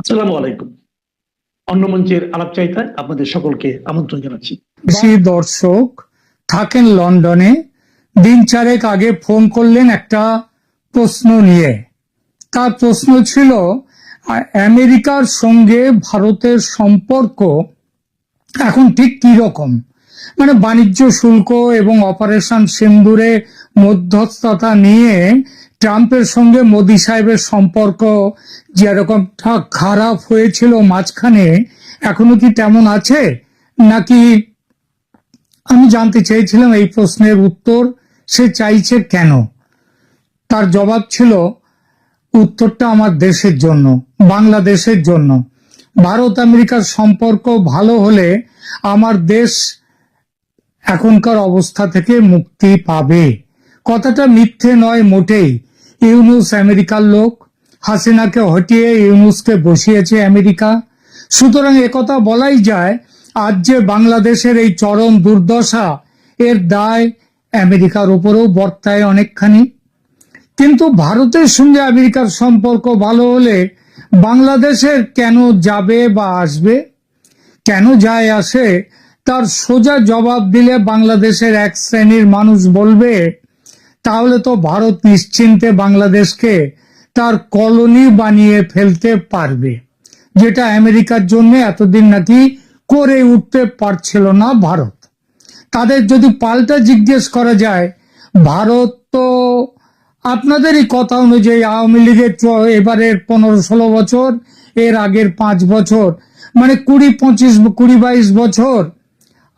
আসসালামু আলাইকুম। অন্য মঞ্চের আপনাদের সকলকে আমন্ত্রণ জানাচ্ছি। দর্শক, থাকেন লন্ডনে। দিন চারেক আগে ফোন করলেন একটা প্রশ্ন নিয়ে। তার প্রশ্ন ছিল, আমেরিকার সঙ্গে ভারতের সম্পর্ক এখন ঠিক কি রকম মানে বাণিজ্য শুল্ক এবং অপারেশন সিন্দুরে মধ্যস্থতা নিয়ে ট্রাম্পের সঙ্গে মোদি সাহেবের সম্পর্ক যেরকমটা খারাপ হয়েছিল মাঝখানে, এখনও কি তেমন আছে? নাকি আমি জানতে চেয়েছিলাম এই প্রশ্নের উত্তর, সে চাইছে কেন? তার জবাব ছিল, উত্তরটা আমার দেশের জন্য, বাংলাদেশের জন্য। ভারত আমেরিকার সম্পর্ক ভালো হলে আমার দেশ এখনকার অবস্থা থেকে মুক্তি পাবে। কথাটা মিথ্যে নয় মোটেই। ইউনুস আমেরিকার লোক, হাসিনাকে হটিয়ে ইউনুসকে বসিয়েছে আমেরিকা। সুতরাং একথা বলাই যায়, আজ যে বাংলাদেশের এই চরম দুর্দশা, এর দায় আমেরিকার উপরেও বর্তায় অনেকখানি। কিন্তু ভারতের সঙ্গে আমেরিকার সম্পর্ক ভালো হলে বাংলাদেশের কেন যাবে বা আসবে? কেন যায় আসে? তার সোজা জবাব দিলে বাংলাদেশের এক শ্রেণির মানুষ বলবে, তাহলে তো ভারত নিশ্চিন্তে বাংলাদেশকে তার কলোনি বানিয়ে ফেলতে পারবে, যেটা আমেরিকার জন্য এতদিন নাকি করে উঠতে পারছিল না ভারত। তাদের যদি পাল্টা জিজ্ঞেস করা যায়, ভারত তো আপনাদেরই কথা অনুযায়ী আওয়ামী লীগের এবারের পনেরো ষোলো বছর, এর আগের পাঁচ বছর মানে কুড়ি পঁচিশ, কুড়ি বাইশ বছর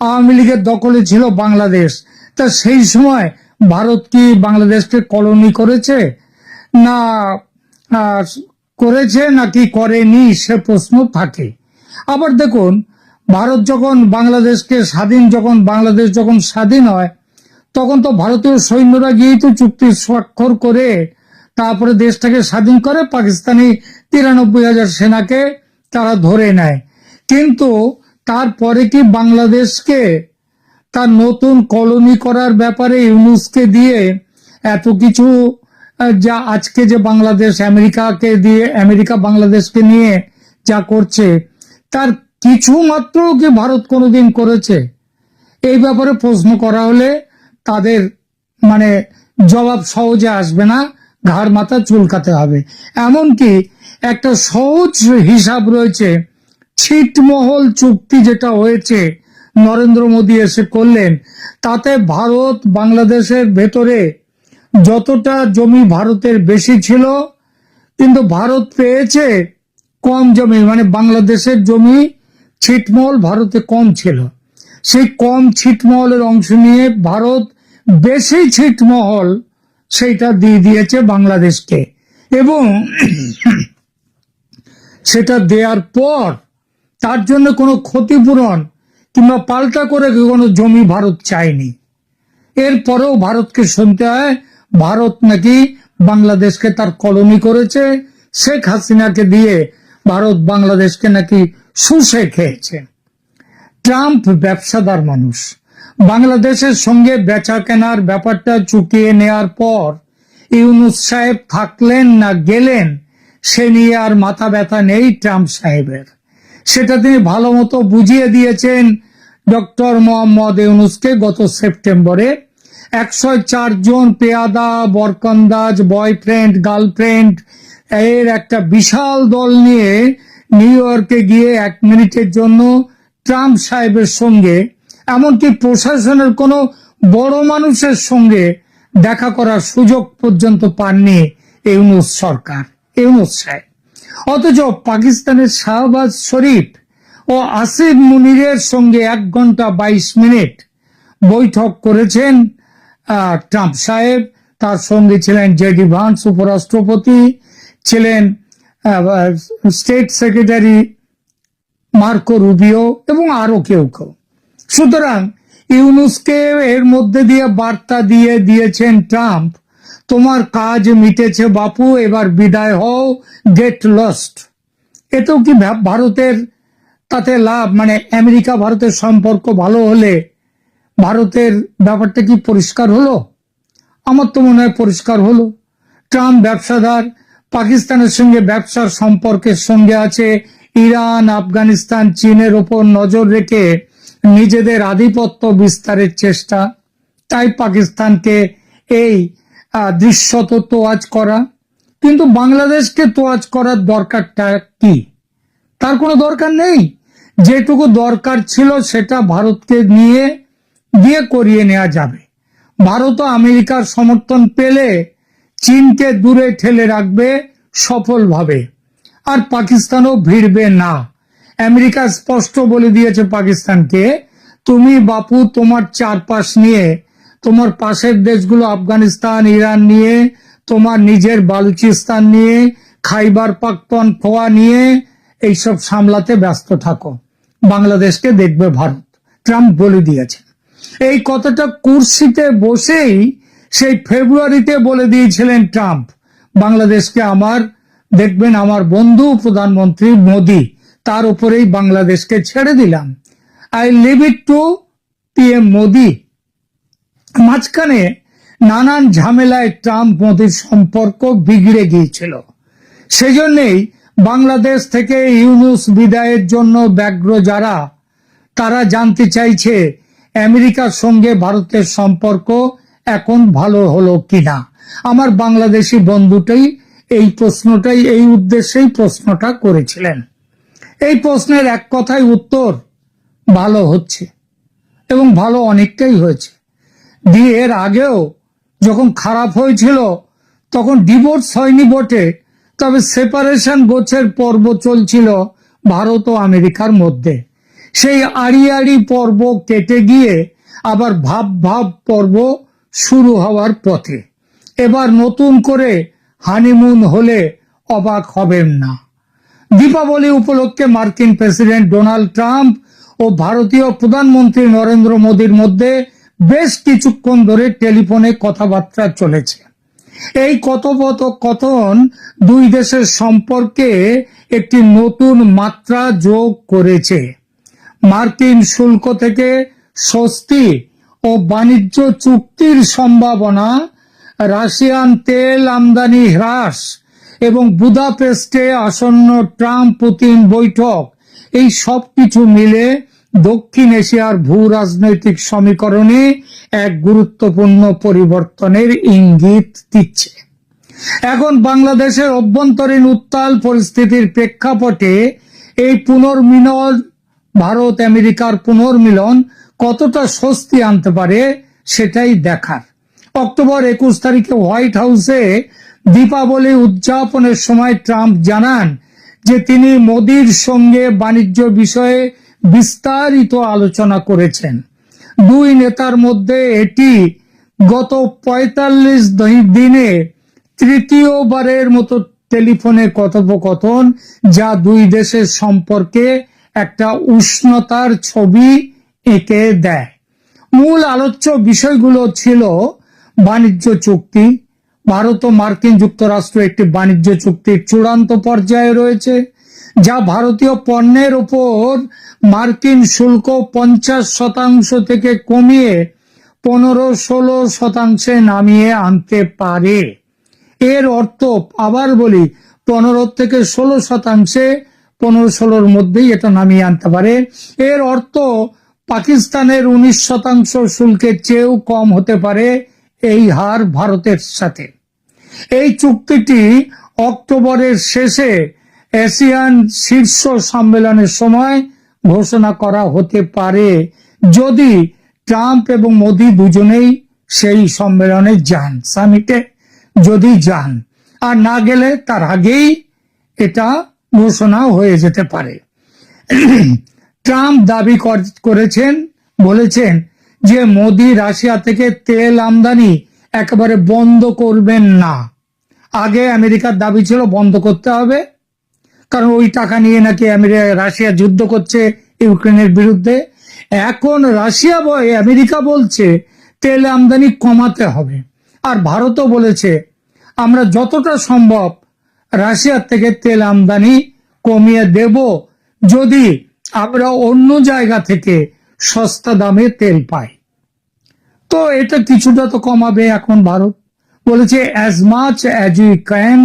আওয়ামী লীগের দখলে ছিল বাংলাদেশ। তা সেই সময় ভারত কি বাংলাদেশকে কলোনি করেছে? না করেছে নাকি করেনি সে প্রশ্ন থাকে। আবার দেখুন, ভারত যখন বাংলাদেশকে স্বাধীন, যখন বাংলাদেশ যখন স্বাধীন হয়, তখন তো ভারতীয় সৈন্যরা গিয়েই তো চুক্তি স্বাক্ষর করে, তারপরে দেশটাকে স্বাধীন করে পাকিস্তানি তিরানব্বই হাজার সেনাকে তারা ধরে নেয়। কিন্তু তারপরে কি বাংলাদেশকে তার নতুন কলোনি করার ব্যাপারে ইউনুসকে দিয়ে এত কিছু যা আজকে যে বাংলাদেশ আমেরিকাকে দিয়ে, আমেরিকা বাংলাদেশকে নিয়ে যা করছে, তার কিছু মাত্র কি ভারত কোনোদিন করেছে? এই ব্যাপারে প্রশ্ন করা হলে তাদের মানে জবাব সহজে আসবে না, ঘাড় মাথা চুলকাতে হবে। এমনকি একটা সহজ হিসাব রয়েছে ছিটমহল চুক্তি যেটা হয়েছে, নরেন্দ্র মোদী এসে করলেন, তাতে ভারত বাংলাদেশের ভেতরে যতটা জমি ভারতের বেশি ছিল, কিন্তু ভারত পেয়েছে কম জমি মানে বাংলাদেশের জমি ছিটমহল ভারতে কম ছিল। সেই কম ছিটমহলের অংশ নিয়ে ভারত বেশি ছিটমহল সেইটা দিয়ে দিয়েছে বাংলাদেশকে। এবং সেটা দেওয়ার পর তার জন্য কোনো ক্ষতিপূরণ কিংবা পাল্টা করে কোনো জমি ভারত চায়নি। এরপরেও ভারতকে শুনতে হয়, ভারত নাকি বাংলাদেশকে তার কলোনি করেছে, শেখ হাসিনাকে দিয়ে ভারত বাংলাদেশকে নাকি শুষে খেয়েছে। ট্রাম্প ব্যবসাদার মানুষ। বাংলাদেশের সঙ্গে বেচা কেনার ব্যাপারটা চুকিয়ে নেয়ার পর ইউনুস সাহেব থাকলেন না গেলেন, সে নিয়ে আর মাথা ব্যথা নেই ট্রাম্প সাহেবের। সেটা তিনি ভালো মতো বুঝিয়ে দিয়েছেন ডক্টর মোহাম্মদ ইউনুসকে গত সেপ্টেম্বরে। একশো চার জন পেয়াদা, বরকন্দাজ, বয়ফ্রেন্ড, গার্লফ্রেন্ড, এর একটা বিশাল দল নিয়ে নিউ ইয়র্কে গিয়ে এক মিনিটের জন্য ট্রাম্প সাহেবের সঙ্গে, এমনকি প্রশাসনের কোনো বড় মানুষের সঙ্গে দেখা করার সুযোগ পর্যন্ত পাননি ইউনুস সরকার, ইউনুস সাহেব। অথচ পাকিস্তানের শাহবাজ শরীফ ও আসিফ মুনিরের সঙ্গে এক ঘণ্টা বাইশ মিনিট বৈঠক করেছেন ট্রাম্প সাহেব। তার সঙ্গে ছিলেন জেডি ভান্স উপরাষ্ট্রপতি, ছিলেন স্টেট সেক্রেটারি মার্কো রুবিও এবং আরও কেউ কেউ। সুতরাং ইউনুসকে এর মধ্যে দিয়ে বার্তা দিয়ে দিয়েছেন ট্রাম্প তোমার কাজ মিটেছে বাপু, এবার বিদায় হও গেট লস্ট এতেও কি ভারতের তাতে লাভ মানে আমেরিকা ভারতের সম্পর্ক ভালো হলে ভারতের ব্যাপারটা কি পরিষ্কার হলো? আমার তো মনে হয় পরিষ্কার হলো। ট্রাম্প ব্যবসাদার, পাকিস্তানের সঙ্গে ব্যবসার সম্পর্কের সঙ্গে আছে। ইরান, আফগানিস্তান, চীনের ওপর নজর রেখে নিজেদের আধিপত্য বিস্তারের চেষ্টা। তাই পাকিস্তানকে এই দৃশ্যত তোয়াজ করা। কিন্তু বাংলাদেশকে তোয়াজ করার দরকারটা কি? তার কোনো দরকার নেই। যেটুকু দরকার ছিল সেটা ভারতকে নিয়ে দিয়ে করিয়ে নেওয়া যাবে। ভারত আমেরিকার সমর্থন পেলে চীনকে দূরে ঠেলে রাখবে সফলভাবে। আর পাকিস্তানও ভিড়বে না। আমেরিকা স্পষ্ট বলে দিয়েছে পাকিস্তানকে, তুমি বাপু, তোমার চারপাশ নিয়ে তোমার পাশের দেশগুলো আফগানিস্তান, ইরান নিয়ে, তোমার নিজের বালুচিস্তান নিয়ে, খাইবার পাক্তন খোয়া নিয়ে এইসব সামলাতে ব্যস্ত থাকো। বাংলাদেশকে দেখবে ভারত। ট্রাম্প বলে দিয়েছেন। এই কথাটা কুর্সিতে বসেই সেই ফেব্রুয়ারিতে বলে দিয়েছিলেন ট্রাম্প, বাংলাদেশকে আমার, দেখবেন আমার বন্ধু প্রধানমন্ত্রী মোদি, তার উপরেই বাংলাদেশকে ছেড়ে দিলাম। I leave it to P M Modi মাঝখানে নানান ঝামেলায় ট্রাম্প মোদির সম্পর্ক বিগড়ে গিয়েছিল। সেজন্যই বাংলাদেশ থেকে ইউনুস বিদায়ের জন্য ব্যগ্র যারা, তারা জানতে চাইছে আমেরিকার সঙ্গে ভারতের সম্পর্ক এখন ভালো হলো কিনা। আমার বাংলাদেশি বন্ধুটাই এই প্রশ্নটাই, এই উদ্দেশ্যেই প্রশ্নটা করেছিলেন। এই প্রশ্নের এক কথায় উত্তর, ভালো হচ্ছে এবং ভালো অনেকটাই হয়েছে। দিয়ে এর আগেও যখন খারাপ হয়েছিল, তখন ডিভোর্স হয়নি বটে, তবে সেপারেশন গোছের পর্ব চলছিল ভারত ও আমেরিকার মধ্যে। সেই আড়ি আড়ি পর্ব কেটে গিয়ে আবার ভাব ভাব পর্ব শুরু হওয়ার পথে। এবার নতুন করে হানিমুন হলে অবাক হবেন না। দীপাবলি উপলক্ষে মার্কিন প্রেসিডেন্ট ডোনাল্ড ট্রাম্প ও ভারতীয় প্রধানমন্ত্রী নরেন্দ্র মোদীর মধ্যে বেশ কিছুক্ষণ ধরে টেলিফোনে কথাবার্তা চলেছে। এই কথোপকথন দুই দেশের সম্পর্কে একটি নতুন মাত্রা যোগ করেছে। মার্কিন শুল্ক থেকে স্বস্তি ও বাণিজ্য চুক্তির সম্ভাবনা, রাশিয়ান তেল আমদানি হ্রাস এবং বুদাপেস্টে আসন্ন ট্রাম্প পুতিন বৈঠক, এই সব কিছু মিলে দক্ষিণ এশিয়ার ভূ রাজনৈতিক সমীকরণে এক গুরুত্বপূর্ণ পরিবর্তনের ইঙ্গিত দিচ্ছে। এখন বাংলাদেশের অভ্যন্তরীণ উত্তাল পরিস্থিতির প্রেক্ষাপটে এই পুনর্মিলন, ভারত, আমেরিকার পুনর্মিলন কতটা স্বস্তি আনতে পারে সেটাই দেখার। অক্টোবর একুশ তারিখে হোয়াইট হাউসে দীপাবলি উদযাপনের সময় ট্রাম্প জানান যে তিনি মোদির সঙ্গে বাণিজ্য বিষয়ে বিস্তারিত আলোচনা করেছেন। দুই নেতার মধ্যে এটি গত পঁয়তাল্লিশ দিনে তৃতীয়বারের মতো টেলিফোনে কথোপকথন, যা দুই দেশের সম্পর্কে একটা উষ্ণতার ছবি এঁকে দেয়। মূল আলোচ্য বিষয়গুলো ছিল বাণিজ্য চুক্তি। ভারত ও মার্কিন যুক্তরাষ্ট্র একটি বাণিজ্য চুক্তির চূড়ান্ত পর্যায়ে রয়েছে। যা ভারতীয় পণ্যের ওপর মার্কিন শুল্ক পঞ্চাশ শতাংশ থেকে কমিয়ে পনেরো ষোলো শতাংশে নামিয়ে আনতে পারে। এর অর্থ আবার বলি, পনেরো থেকে ষোলো শতাংশে পনেরো ষোলোর মধ্যেই এটা নামিয়ে আনতে পারে। এর অর্থ পাকিস্তানের উনিশ শতাংশ শুল্কের চেয়েও কম হতে পারে এই হার ভারতের সাথে। এই চুক্তিটি অক্টোবরের শেষে এশিয়ান শীর্ষ সম্মেলনের সময় ঘোষণা করা হতে পারে যদি ট্রাম্প এবং মোদি দুজনেই সেই সম্মেলনে যান, সামিটে যদি যান। আর না গেলে তার আগেই এটা ঘোষণা হয়ে যেতে পারে। ট্রাম্প দাবি কর- করেছেন, বলেছেন যে মোদি রাশিয়া থেকে তেল আমদানি একেবারে বন্ধ করবেন না। আগে আমেরিকার দাবি ছিল বন্ধ করতে হবে কারণ ওই টাকা নিয়ে নাকি রাশিয়া যুদ্ধ করছে ইউক্রেনের বিরুদ্ধে। এখন রাশিয়া বয়, আমেরিকা বলছে, তেল আমদানি কমাতে হবে। আর ভারতও বলেছে, আমরা যতটা সম্ভব রাশিয়ার থেকে তেল আমদানি কমিয়ে দেব, যদি আমরা অন্য জায়গা থেকে সস্তা দামে তেল পাই। তো এটা কিছুটা তো কমাবে এখন ভারত। বলেছে as much as you can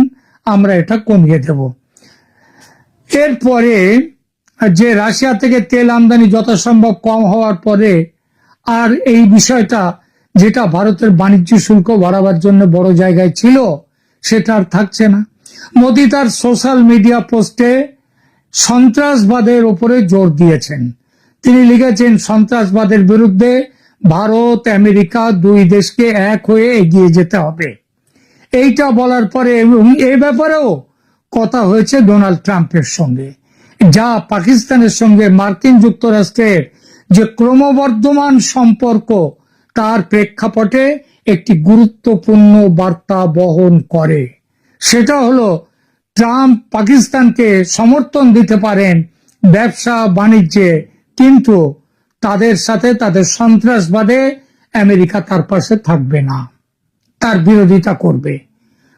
আমরা এটা কমিয়ে দেব। এরপরে যে রাশিয়া থেকে তেল আমদানি যথাসম্ভব কম হওয়ার পরে আর এই বিষয়টা যেটা ভারতের বাণিজ্য শুল্ক বাড়াবার জন্য বড় জায়গায় ছিল, সেটা আর থাকছে না। মোদি তার সোশ্যাল মিডিয়া পোস্টে সন্ত্রাসবাদের উপরে জোর দিয়েছেন। তিনি লিখেছেন, সন্ত্রাসবাদের বিরুদ্ধে ভারত, আমেরিকা দুই দেশকে এক হয়ে এগিয়ে যেতে হবে। এইটা বলার পরে এবং এ ব্যাপারেও কথা হয়েছে ডোনাল্ড ট্রাম্পের সঙ্গে, যা পাকিস্তানের সঙ্গে মার্কিন যুক্তরাষ্ট্রের যে ক্রমবর্ধমান সম্পর্ক, তার প্রেক্ষাপটে একটি গুরুত্বপূর্ণ বার্তা বহন করে। সেটা হলো, ট্রাম্প পাকিস্তানকে সমর্থন দিতে পারেন ব্যবসা বাণিজ্যে, কিন্তু তাদের সাথে তাদের সন্ত্রাসবাদে আমেরিকা তার পাশে থাকবে না। তার বিরোধিতা করবে।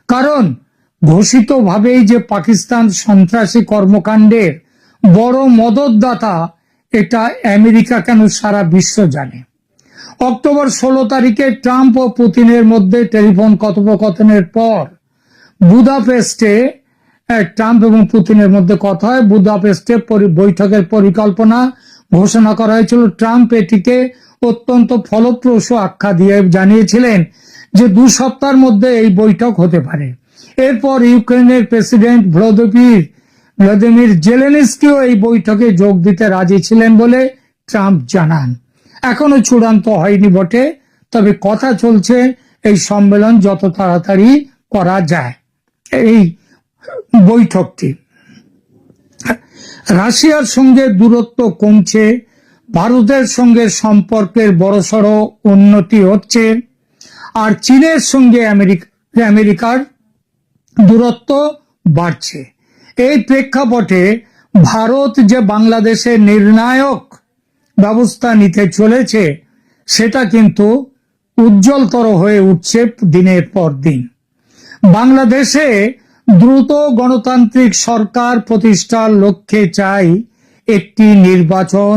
কারণ ঘোষিতভাবেই যে পাকিস্তান সন্ত্রাসী কর্মকাণ্ডের বড় মদতদাতা, এটা আমেরিকা কেন সারা বিশ্ব জানে? অক্টোবর ষোলো তারিখে ট্রাম্প ও পুতিনের মধ্যে টেলিফোন কথোপকথনের পর বুদাপেস্টে ট্রাম্প এবং পুতিনের মধ্যে কথা হয়। বুদাপেস্টে বৈঠকের পরিকল্পনা ঘোষণা করা হয়েছিল। ট্রাম্প এটিকে অত্যন্ত ফলপ্রসূ আখ্যা দিয়ে জানিয়েছিলেন যে দু সপ্তাহের মধ্যে এই বৈঠক হতে পারে। এরপর ইউক্রেনের প্রেসিডেন্ট ভ্লাদিমির ভ্লাদিমির জেলেনস্কিও এই বৈঠকে যোগ দিতে রাজি ছিলেন বলে ট্রাম্প জানান। এখনও চূড়ান্ত হয়নি বটে, তবে কথা চলছে এই সম্মেলন যত তাড়াতাড়ি করা যায়। এই বৈঠকটি। রাশিয়ার সঙ্গে দূরত্ব কমছে, ভারতের সঙ্গে সম্পর্কের বড়সড় উন্নতি হচ্ছে, আর চীনের সঙ্গে আমেরিকা আমেরিকার দূরত্ব বাড়ছে। এই প্রেক্ষাপটে ভারত যে বাংলাদেশে নির্ণায়ক ব্যবস্থা নিতে চলেছে, সেটা কিন্তু উজ্জ্বলতর হয়ে উঠছে দিনের পর দিন। বাংলাদেশে দ্রুত গণতান্ত্রিক সরকার প্রতিষ্ঠার লক্ষ্যে চাই একটি নির্বাচন